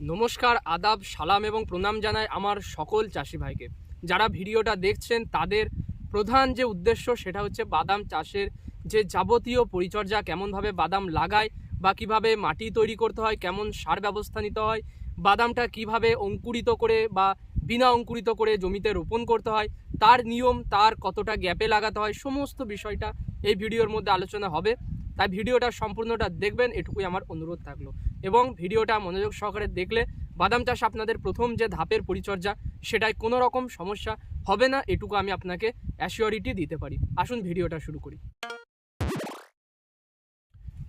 নমস্কার, আদাব, সালাম এবং প্রণাম জানায় আমার সকল চাষি ভাইকে। যারা ভিডিওটা দেখছেন, তাদের প্রধান যে উদ্দেশ্য সেটা হচ্ছে বাদাম চাষের যে যাবতীয় পরিচর্যা, কেমনভাবে বাদাম লাগায় বা কীভাবে মাটি তৈরি করতে হয়, কেমন সার ব্যবস্থা নিতে হয়, বাদামটা কীভাবে অঙ্কুরিত করে বা বিনা অঙ্কুরিত করে জমিতে রোপণ করতে হয়, তার নিয়ম, তার কতটা গ্যাপে লাগাতে হয়, সমস্ত বিষয়টা এই ভিডিওর মধ্যে আলোচনা হবে। তাই ভিডিওটা সম্পূর্ণটা দেখবেন, এটুকুই আমার অনুরোধ থাকল। এবং ভিডিওটা মনোযোগ সহকারে দেখলে বাদাম চাষ আপনাদের প্রথম যে ধাপের পরিচর্যা, সেটায় কোনো রকম সমস্যা হবে না, এটুকু আমি আপনাকে অ্যাসিওরিটি দিতে পারি। আসুন ভিডিওটা শুরু করি।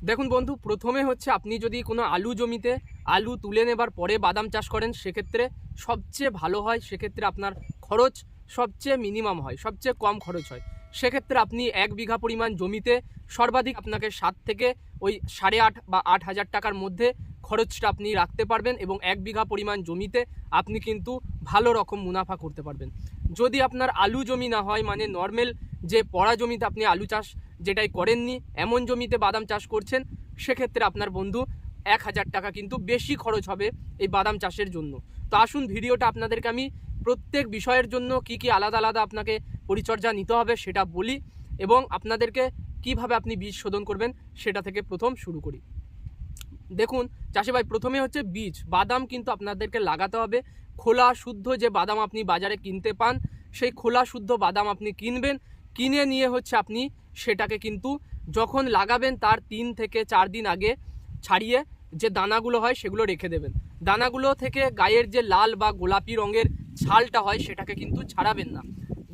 দেখুন বন্ধু, প্রথমে হচ্ছে আপনি যদি কোনো আলু জমিতে আলু তুলে নেবার পরে বাদাম চাষ করেন, সেক্ষেত্রে সবচেয়ে ভালো হয়, সেক্ষেত্রে আপনার খরচ সবচেয়ে মিনিমাম হয়, সবচেয়ে কম খরচ হয়। সেক্ষেত্রে আপনি এক বিঘা পরিমাণ জমিতে সর্বাধিক আপনাকে সাত থেকে ওই সাড়ে আট বা আট হাজার টাকার মধ্যে খরচটা আপনি রাখতে পারবেন এবং এক বিঘা পরিমাণ জমিতে আপনি কিন্তু ভালো রকম মুনাফা করতে পারবেন। যদি আপনার আলু জমি না হয় মানে নর্মাল যে পড়া জমিতে আপনি আলু চাষ যেটাই করেননি, এমন জমিতে বাদাম চাষ করছেন, সেক্ষেত্রে আপনার বন্ধু এক হাজার টাকা কিন্তু বেশি খরচ হবে এই বাদাম চাষের জন্য। তো আসুন, ভিডিওটা আপনাদেরকে আমি প্রত্যেক বিষয়ের জন্য কি কি আলাদা আলাদা আপনাকে পরিচর্যা নিতে হবে সেটা বলি এবং আপনাদেরকে কীভাবে আপনি বীজ শোধন করবেন সেটা থেকে প্রথম শুরু করি। দেখুন চাষি ভাই প্রথমে হচ্ছে বীজ। বাদাম কিন্তু আপনাদেরকে লাগাতে হবে। খোলা, শুদ্ধ যে বাদাম আপনি বাজারে কিনতে পান, সেই খোলা, শুদ্ধ বাদাম আপনি কিনবেন। কিনে নিয়ে হচ্ছে আপনি সেটাকে কিন্তু যখন লাগাবেন তার তিন থেকে চার দিন আগে ছাড়িয়ে যে দানাগুলো হয় সেগুলো রেখে দেবেন। দানাগুলো থেকে গায়ের যে লাল বা গোলাপি রঙের ছালটা হয় সেটাকে কিন্তু ছাড়াবেন না।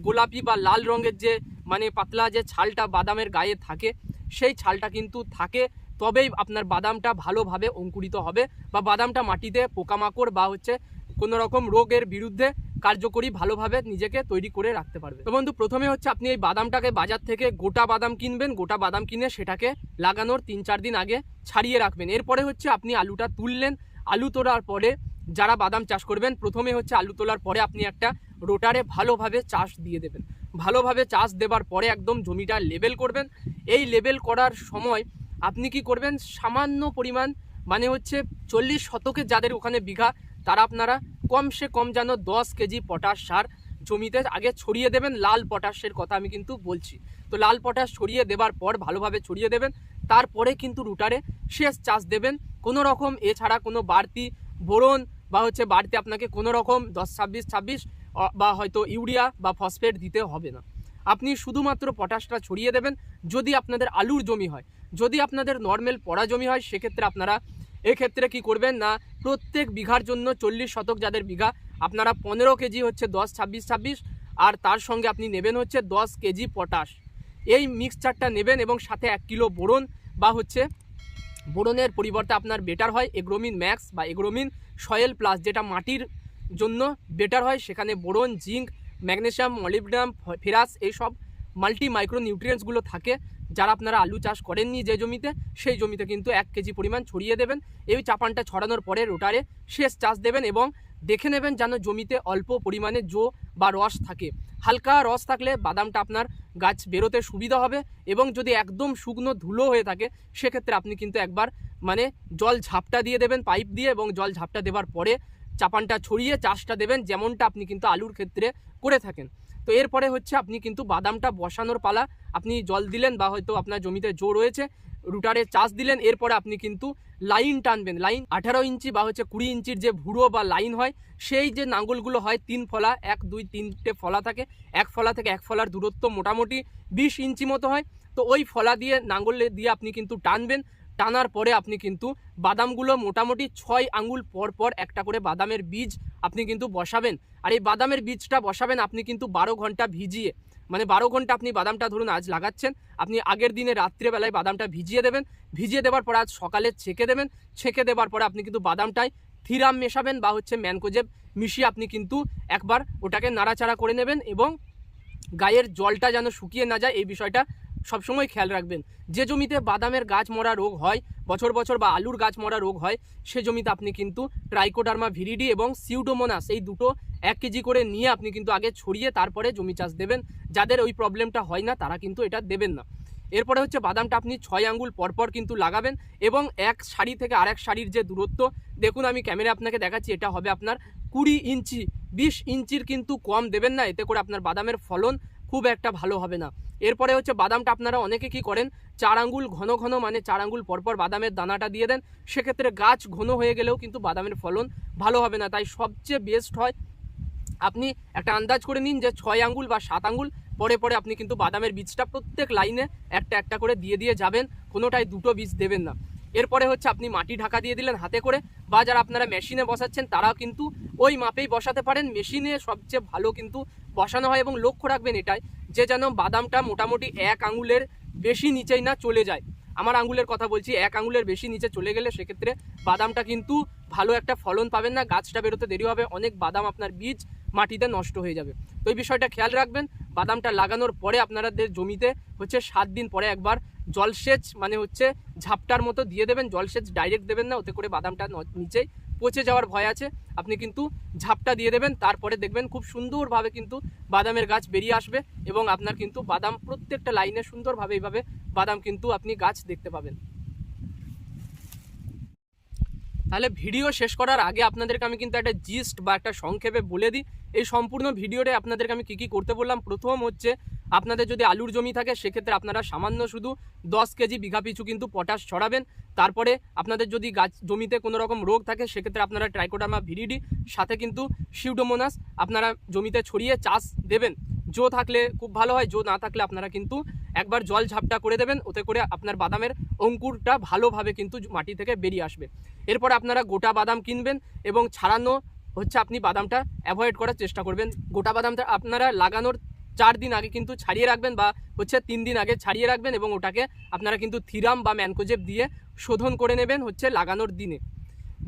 গোলাপি বা লাল রঙের যে মানে পাতলা যে ছালটা বাদামের গায়ে থাকে, সেই ছালটা কিন্তু থাকে। তবেই আপনার বাদামটা ভালোভাবে অঙ্কুরিত হবে বা বাদামটা মাটিতে পোকামাকড় বা হচ্ছে কোনো রকম রোগের বিরুদ্ধে কার্যকরী ভালোভাবে নিজেকে তৈরি করে রাখতে পারবে। তো বন্ধু, প্রথমে হচ্ছে আপনি এই বাদামটাকে বাজার থেকে গোটা বাদাম কিনবেন। গোটা বাদাম কিনে সেটাকে লাগানোর তিন চার দিন আগে ছাড়িয়ে রাখবেন। এরপরে হচ্ছে আপনি আলুটা তুললেন। আলু তোলার পরে যারা বাদাম চাষ করবেন, প্রথমে হচ্ছে আলু তোলার পরে আপনি একটা রোটারে ভালোভাবে চাষ দিয়ে দেবেন। ভালোভাবে চাষ দেবার পরে একদম জমিটা লেবেল করবেন। এই লেবেল করার সময় আপনি কি করবেন? সামান্য পরিমাণ মানে হচ্ছে চল্লিশ শতকের যাদের ওখানে বিঘা, তারা আপনারা কমসে কম যেন দশ কেজি পটাশ সার জমিতে আগে ছড়িয়ে দেবেন। লাল পটাশের কথা আমি কিন্তু বলছি। তো লাল পটাশ ছড়িয়ে দেবার পর ভালোভাবে ছড়িয়ে দেবেন। তারপরে কিন্তু রুটারে শেষ চাষ দেবেন। কোনো রকম এছাড়া কোনো বাড়তি বোরন বা হচ্ছে বাড়তি আপনাকে কোনো রকম দশ ছাব্বিশ ছাব্বিশ বা হয়তো ইউরিয়া বা ফসফেট দিতে হবে না। আপনি শুধুমাত্র পটাশটা ছড়িয়ে দেবেন যদি আপনাদের আলুর জমি হয়। যদি আপনাদের নর্মাল পড়া জমি হয়, সেক্ষেত্রে আপনারা এক্ষেত্রে কি করবেন না, প্রত্যেক বিঘার জন্য চল্লিশ শতক যাদের বিঘা, আপনারা পনেরো কেজি হচ্ছে দশ, ছাব্বিশ ছাব্বিশ, আর তার সঙ্গে আপনি নেবেন হচ্ছে দশ কেজি পটাশ। এই মিক্সচারটা নেবেন এবং সাথে এক কিলো বোরন বা হচ্ছে বোরনের পরিবর্তে আপনার বেটার হয় এগ্রোমিন ম্যাক্স বা এগ্রোমিন সয়েল প্লাস, যেটা মাটির জন্য বেটার হয়। সেখানে boron, zinc magnesium molybdenum ferrous এইসব মাল্টি মাইক্রো নিউট্রিয়েন্টসগুলো থাকে। যারা আপনারা আলু চাষ করেননি যে জমিতে, সেই জমিতে কিন্তু এক কেজি পরিমাণ ছড়িয়ে দেবেন। এই চাপানটা ছড়ানোর পরে রোটারে শেষ চাষ দেবেন এবং দেখে নেবেন যেন জমিতে অল্প পরিমাণে জো বা রস থাকে। হালকা রস থাকলে বাদামটা আপনার গাছ বেরোতে সুবিধা হবে এবং যদি একদম শুকনো ধুলো হয়ে থাকে, সেক্ষেত্রে আপনি কিন্তু একবার মানে জল ঝাপটা দিয়ে দেবেন, পাইপ দিয়ে এবং জল ঝাপটা দেবার পরে চাপানটা ছড়িয়ে চাষটা দেবেন, যেমনটা আপনি কিন্তু আলুর ক্ষেত্রে করে থাকেন। তো এরপরে হচ্ছে আপনি কিন্তু বাদামটা বসানোর পালা, আপনি জল দিলেন বা হয়তো আপনার জমিতে জো রয়েছে, রুটারে চাষ দিলেন, এরপরে আপনি কিন্তু লাইন টানবেন। লাইন আঠারো ইঞ্চি বা হচ্ছে কুড়ি ইঞ্চির যে ভুড়ো বা লাইন হয়, সেই যে নাঙ্গলগুলো হয়, তিন ফলা, এক, দুই, তিনটে ফলা থাকে। এক ফলা থেকে এক ফলার দূরত্ব মোটামুটি বিশ ইঞ্চি মতো হয়। তো ওই ফলা দিয়ে, নাঙ্গল দিয়ে আপনি কিন্তু টানবেন। টানার পরে আপনি কিন্তু বাদামগুলো মোটামুটি ছয় আঙুল পর পর একটা করে বাদামের বীজ আপনি কিন্তু বসাবেন। আর এই বাদামের বীজটা বসাবেন আপনি কিন্তু বারো ঘণ্টা ভিজিয়ে। মানে বারো ঘণ্টা আপনি বাদামটা ধরুন আজ লাগাচ্ছেন, আপনি আগের দিনে রাত্রেবেলায় বাদামটা ভিজিয়ে দেবেন। ভিজিয়ে দেওয়ার পর আজ সকালে ছেঁকে দেবেন। ছেঁকে দেওয়ার পরে আপনি কিন্তু বাদামটায় থিরাম মেশাবেন বা হচ্ছে ম্যানকোজেব মিশিয়ে আপনি কিন্তু একবার ওটাকে নাড়াচাড়া করে নেবেন এবং গায়ের জলটা যেন শুকিয়ে না যায়, এই বিষয়টা সবসময় খেয়াল রাখবেন। যে জমিতে বাদামের গাছ মরা রোগ হয়, বছর বছর বা আলুর গাছ মরা রোগ হয়, সে জমিতে আপনি কিন্তু ট্রাইকোডার্মা ভিরিডি এবং সিউডোমোনাস এই দুটো এক কেজি করে নিয়ে আপনি কিন্তু আগে ছড়িয়ে তারপরে জমি চাষ দেবেন। যাদের ওই প্রবলেমটা হয় না, তারা কিন্তু এটা দেবেন না। এরপরে হচ্ছে বাদামটা আপনি ছয় আঙ্গুল পরপর কিন্তু লাগাবেন এবং এক শাড়ি থেকে আরেক শাড়ির যে দূরত্ব, দেখুন আমি ক্যামেরা আপনাকে দেখাচ্ছি, এটা হবে আপনার কুড়ি ইঞ্চি। বিশ ইঞ্চির কিন্তু কম দেবেন না, এতে করে আপনার বাদামের ফলন খুব একটা ভালো হবে না। এরপরে হচ্ছে বাদামটা আপনারা অনেকে কি করেন, চার আঙ্গুল ঘন ঘন মানে চার আঙ্গুল পরপর বাদামের দানাটা দিয়ে দেন। সেক্ষেত্রে গাছ ঘন হয়ে গেলেও কিন্তু বাদামের ফলন ভালো হবে না। তাই সবচেয়ে বেস্ট হয় আপনি একটা আন্দাজ করে নিন যে ছয় আঙ্গুল বা সাত আঙ্গুল, পরে পরে আপনি কিন্তু বাদামের বীজটা প্রত্যেক লাইনে একটা একটা করে দিয়ে দিয়ে যাবেন কোনোটাই দুটো বীজ দেবেন না। এরপরে হচ্ছে আপনি মাটি ঢাকা দিয়ে দিলেন হাতে করে, বা যারা আপনারা মেশিনে বসাচ্ছেন তারাও কিন্তু ওই মাপেই বসাতে পারেন। মেশিনে সবচেয়ে ভালো কিন্তু বসানো হয় এবং লক্ষ্য রাখবেন এটাই যে যেন বাদামটা মোটামুটি এক আঙুলের বেশি নিচেই না চলে যায়। আমার আঙুলের কথা বলছি, এক আঙুলের বেশি নিচে চলে গেলে সেক্ষেত্রে বাদামটা কিন্তু ভালো একটা ফলন পাবেন না, গাছটা বেরোতে দেরি হবে, অনেক বাদাম আপনার বীজ মাটিতে নষ্ট হয়ে যাবে। তো এই বিষয়টা খেয়াল রাখবেন, বাদামটা লাগানোর পরে আপনাদের জমিতে হচ্ছে সাত দিন পরে একবার জলসেচ মানে হচ্ছে ঝাপটার মতো দিয়ে দেবেন, জলসেচ ডাইরেক্ট দেবেন না, ওতে করে বাদামটা নিচেই পচে যাওয়ার ভয় আছে, আপনি কিন্তু ঝাপটা দিয়ে দেবেন, তারপরে দেখবেন খুব সুন্দরভাবে কিন্তু বাদামের গাছ বেরিয়ে আসবে এবং আপনার কিন্তু বাদাম প্রত্যেকটা লাইনে সুন্দরভাবে এইভাবে বাদাম কিন্তু আপনি গাছ দেখতে পাবেন। তাহলে ভিডিও শেষ করার আগে আপনাদেরকে আমি কিন্তু একটা জিস্ট বা একটা সংক্ষেপে বলে দিই। এই সম্পূর্ণ ভিডিওতে আপনাদেরকে আমি কী কী করতে বললাম? প্রথম হচ্ছে, আপনাদের যদি আলুর জমি থাকে, সেক্ষেত্রে আপনারা সামান্য শুধু দশ কেজি বিঘা পিছু কিন্তু পটাশ ছড়াবেন। তারপরে আপনাদের যদি গাছ, জমিতে কোনো রকম রোগ থাকে, সেক্ষেত্রে আপনারা ট্রাইকোডার্মা ভিরিডি সাথে কিন্তু সিউডোমোনাস আপনারা জমিতে ছড়িয়ে চাষ দেবেন। জো থাকলে খুব ভালো হয়, জো না থাকলে আপনারা কিন্তু একবার জল ঝাপটা করে দেবেন, ওতে করে আপনার বাদামের অঙ্কুরটা ভালোভাবে কিন্তু মাটি থেকে বেরিয়ে আসবে। এরপর আপনারা গোটা বাদাম কিনবেন এবং ছাড়ানো হচ্ছে আপনি বাদামটা অ্যাভয়েড করার চেষ্টা করবেন। গোটা বাদামটা আপনারা লাগানোর চার দিন আগে কিন্তু ছাড়িয়ে রাখবেন বা হচ্ছে তিন দিন আগে ছাড়িয়ে রাখবেন এবং ওটাকে আপনারা কিন্তু থিরাম বা ম্যানকোজেব দিয়ে শোধন করে নেবেন হচ্ছে লাগানোর দিনে।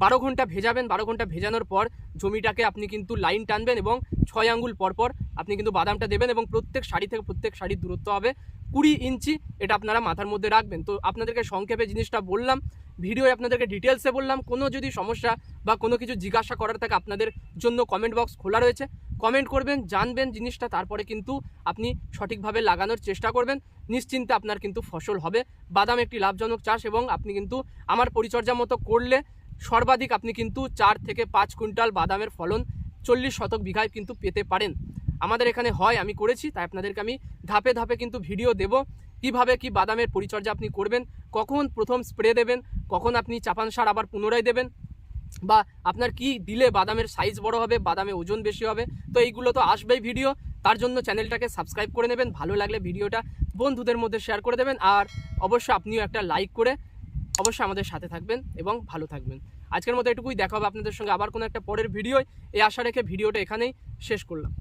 বারো ঘণ্টা ভেজাবেন, বারো ঘণ্টা ভেজানোর পর জমিটাকে আপনি কিন্তু লাইন টানবেন এবং ছয় আঙ্গুল পরপর আপনি কিন্তু বাদামটা দেবেন এবং প্রত্যেক শাড়ি থেকে প্রত্যেক শাড়ির দূরত্ব হবে। কুড়ি ইঞ্চি এটা আপনারা মাথার মধ্যে রাখবেন। তো আপনাদেরকে সংক্ষেপে জিনিসটা বললাম, ভিডিওয়ে আপনাদেরকে ডিটেলসে বললাম, কোনো যদি সমস্যা বা কোনো কিছু জিজ্ঞাসা করার থাকে আপনাদের জন্য কমেন্ট বক্স খোলা রয়েছে। কমেন্ট করবেন, জানবেন জিনিসটা, তারপরে কিন্তু আপনি সঠিকভাবে লাগানোর চেষ্টা করবেন। নিশ্চিন্তে আপনার কিন্তু ফসল হবে। বাদাম একটি লাভজনক চাষ এবং আপনি কিন্তু আমার পরিচর্যা মতো করলে সর্বাধিক আপনি কিন্তু চার থেকে পাঁচ কুইন্টাল বাদামের ফলন চল্লিশ শতক বিঘায় কিন্তু পেতে পারেন। আমাদের এখানে হয়, আমি করেছি, তাই আপনাদেরকে আমি ধাপে ধাপে কিন্তু ভিডিও দেব। কীভাবে কি বাদামের পরিচর্যা আপনি করবেন, কখন প্রথম স্প্রে দেবেন, কখন আপনি চাপান সার আবার পুনরায় দেবেন, বা আপনার কি দিলে বাদামের সাইজ বড় হবে, বাদামে ওজন বেশি হবে, তো এইগুলো তো আসবেই ভিডিও তার জন্য চ্যানেলটাকে সাবস্ক্রাইব করে নেবেন, ভালো লাগলে ভিডিওটা বন্ধুদের মধ্যে শেয়ার করে দেবেন, আর অবশ্যই আপনিও একটা লাইক করে অবশ্যই আমাদের সাথে থাকবেন এবং ভালো থাকবেন। আজকের মতো এটুকুই, দেখা হবে আপনাদের সঙ্গে আবার কোনো একটা পরের ভিডিও এই আশা রেখে ভিডিওটা এখানেই শেষ করলাম।